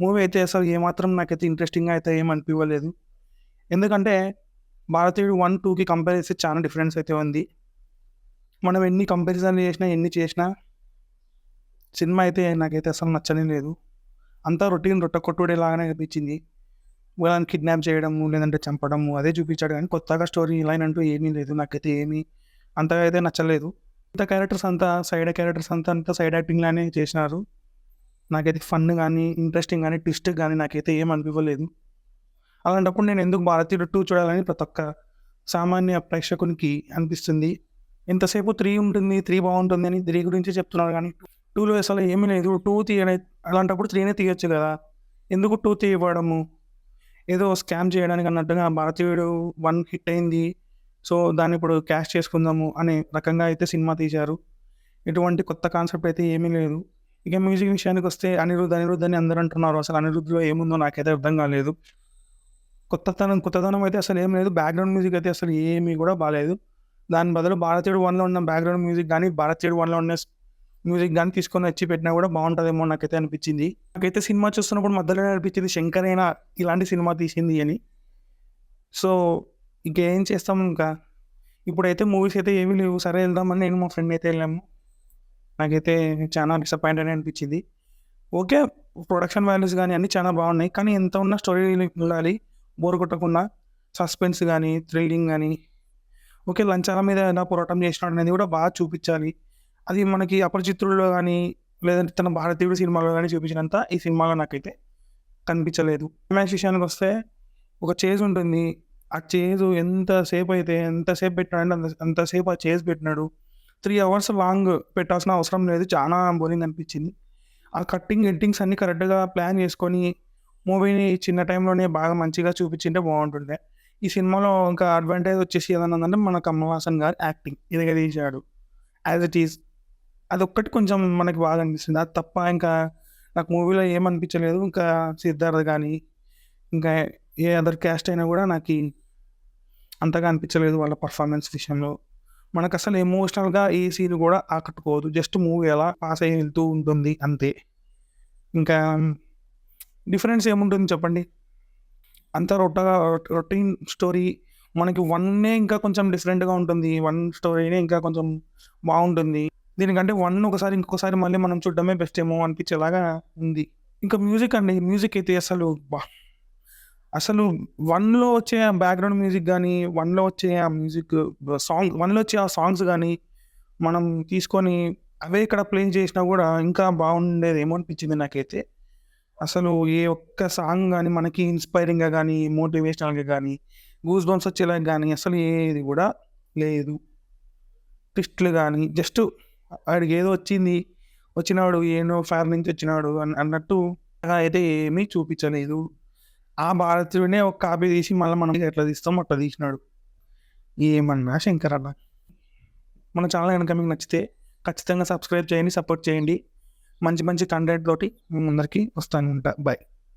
Movie అయితే అసలు ఏమాత్రం నాకైతే ఇంట్రెస్టింగ్గా అయితే ఏం అనిపించలేదు ఎందుకంటే భారతీయుడు వన్ టూకి కంపేర్ చేస్తే చాలా డిఫరెన్స్ అయితే ఉంది. మనం ఎన్ని కంపారిజన్లు చేసినా ఎన్ని చేసినా సినిమా అయితే నాకైతే అసలు నచ్చనే లేదు. అంతా రొటీన్ రొట్ట లాగానే అనిపించింది. వాళ్ళని కిడ్నాప్ చేయడము లేదంటే చంపడము అదే చూపించాడు కానీ కొత్తగా స్టోరీ లైన్ అంటూ ఏమీ లేదు. నాకైతే ఏమీ అంతగా అయితే నచ్చలేదు. ఇంత క్యారెక్టర్స్ అంతా సైడ్ క్యారెక్టర్స్ అంతా అంతా సైడ్ యాక్టింగ్ లానే చేసినారు. నాకైతే ఫన్ కానీ ఇంట్రెస్టింగ్ కానీ ట్విస్ట్ కానీ నాకైతే ఏం అనిపించలేదు అలాంటప్పుడు నేను ఎందుకు భారతీయుడు టూ చూడాలని ప్రతి ఒక్క సామాన్య ప్రేక్షకునికి అనిపిస్తుంది. ఎంతసేపు త్రీ ఉంటుంది త్రీ బాగుంటుంది అని త్రీ గురించి చెప్తున్నారు కానీ టూలో అసలు ఏమీ లేదు. టూ తీయనే అలాంటప్పుడు త్రీనే తీయొచ్చు కదా. ఎందుకు టూ తీయబడము? ఏదో స్కామ్ చేయడానికి అన్నట్టుగా భారతీయుడు వన్ హిట్ అయింది. సో దాన్ని ఇప్పుడు క్యాష్ చేసుకుందాము అనే రకంగా అయితే సినిమా తీశారు. ఎటువంటి కొత్త కాన్సెప్ట్ అయితే ఏమీ లేదు. ఇక మ్యూజిక్ విషయానికి వస్తే అనిరుద్ధ్ అనిరుద్ధ్ అని అందరూ అంటున్నారు. అసలు అనిరుద్ధ్లో ఏముందో నాకైతే అర్థం కాలేదు. కొత్తతనం కొత్తదనం అయితే అసలు ఏం లేదు. బ్యాక్గ్రౌండ్ మ్యూజిక్ అయితే అసలు ఏమీ కూడా బాగాలేదు దాని బదులు భారతీయుడు వన్లో ఉన్న బ్యాక్గ్రౌండ్ మ్యూజిక్ కానీ భారతీయుడు వన్లో ఉన్న మ్యూజిక్ కానీ తీసుకొని వచ్చి పెట్టినా కూడా బాగుంటుందేమో నాకైతే అనిపించింది. నాకైతే సినిమా చూస్తున్నప్పుడు మధ్యలో అనిపించింది శంకర్ అయినా ఇలాంటి సినిమా తీసింది అని. సో ఇంకేం చేస్తాం ఇంకా? ఇప్పుడైతే మూవీస్ అయితే ఏమీ లేవు. సరే వెళ్దామని నేను మా ఫ్రెండ్ అయితే వెళ్ళాము. నాకైతే చాలా డిసప్పాయింట్ అని అనిపించింది. ఓకే ప్రొడక్షన్ వాల్యూస్ కానీ అన్నీ చాలా బాగున్నాయి. కానీ ఎంత ఉన్న స్టోరీ ఉండాలి బోర్ కొట్టకుండా సస్పెన్స్ కానీ థ్రిల్లింగ్ కానీ ఓకే లంచాల మీద ఎలా పోరాటం చేసినాడు అనేది కూడా బాగా చూపించాలి. అది మనకి అపరిచితుల్లో కానీ లేదంటే తన భారతీయుడు సినిమాలో కానీ చూపించినంత ఈ సినిమాలో నాకైతే కనిపించలేదు. మ్యాచ్ విషయానికి వస్తే ఒక చేజ్ ఉంటుంది. ఆ చేజ్ ఎంతసేపు అయితే ఎంతసేపు పెట్టినాడు అంత అంతసేపు ఆ చేజ్ పెట్టినాడు. త్రీ అవర్స్ లాంగ్ పెట్టాల్సిన అవసరం లేదు. చాలా బోరింగ్ అనిపించింది. ఆ కట్టింగ్ ఎడిటింగ్స్ అన్నీ కరెక్ట్గా ప్లాన్ చేసుకొని మూవీని చిన్న టైంలోనే బాగా మంచిగా చూపించింటే బాగుంటుండే. ఈ సినిమాలో ఇంకా అడ్వాంటేజ్ వచ్చేసి ఏదన్నా అంటే మన కమల్ హాసన్ గారు యాక్టింగ్ ఇదిగా తీశాడు యాజ్ ఇట్ ఈస్ అదొక్కటి కొంచెం మనకి బాగా అనిపిస్తుంది. అది తప్ప ఇంకా నాకు మూవీలో ఏమనిపించలేదు ఇంకా సిద్ధార్థ్ కానీ ఇంకా ఏ అదర్ క్యాస్ట్ అయినా కూడా నాకు అంతగా అనిపించలేదు వాళ్ళ పర్ఫార్మెన్స్ విషయంలో. మనకు అసలు ఎమోషనల్గా ఏ సీన్ కూడా ఆకట్టుకోదు జస్ట్ మూవీ ఎలా పాస్ అయ్యి వెళ్తూ ఉంటుంది అంతే. ఇంకా డిఫరెన్స్ ఏముంటుంది చెప్పండి? అంత రొట్టగా రొటీన్ స్టోరీ మనకి వన్నే ఇంకా కొంచెం డిఫరెంట్గా ఉంటుంది. వన్ స్టోరీనే ఇంకా కొంచెం బాగుంటుంది. దీనికంటే వన్ ఒకసారి ఇంకొకసారి మళ్ళీ మనం చూడడమే బెస్ట్ ఏమో అనిపించేలాగా ఉంది. ఇంకా మ్యూజిక్ అండి. మ్యూజిక్ అయితే అసలు బా అసలు వన్లో వచ్చే ఆ బ్యాక్గ్రౌండ్ మ్యూజిక్ కానీ వన్లో వచ్చే ఆ మ్యూజిక్ సాంగ్ వన్లో వచ్చే ఆ సాంగ్స్ కానీ మనం తీసుకొని అవే ఇక్కడ ప్లే చేసినా కూడా ఇంకా బాగుండేదేమో అనిపించింది నాకైతే? అసలు ఏ ఒక్క సాంగ్ కానీ మనకి ఇన్స్పైరింగ్గా కానీ మోటివేషనల్గా కానీ గూస్ బంప్స్ వచ్చేలా కానీ అసలు ఏది కూడా లేదు. ట్విస్ట్లు కానీ జస్ట్ వాడికి ఏదో వచ్చింది వచ్చినాడు ఏనో ఫైర్ నుంచి వచ్చినాడు అని అన్నట్టు అయితే ఏమీ చూపించలేదు. ఆ భారతీయుడినే ఒక కాపీ తీసి మళ్ళీ మనం ఎట్లా తీస్తాం అట్లా తీసినాడు. ఏమన్నా శంకర్ అన్న. మన ఛానల్ కనుక మీకు నచ్చితే ఖచ్చితంగా సబ్స్క్రైబ్ చేయండి సపోర్ట్ చేయండి. మంచి మంచి కంటెంట్ తోటి మేము అందరికీ వస్తాను ఉంటా. బాయ్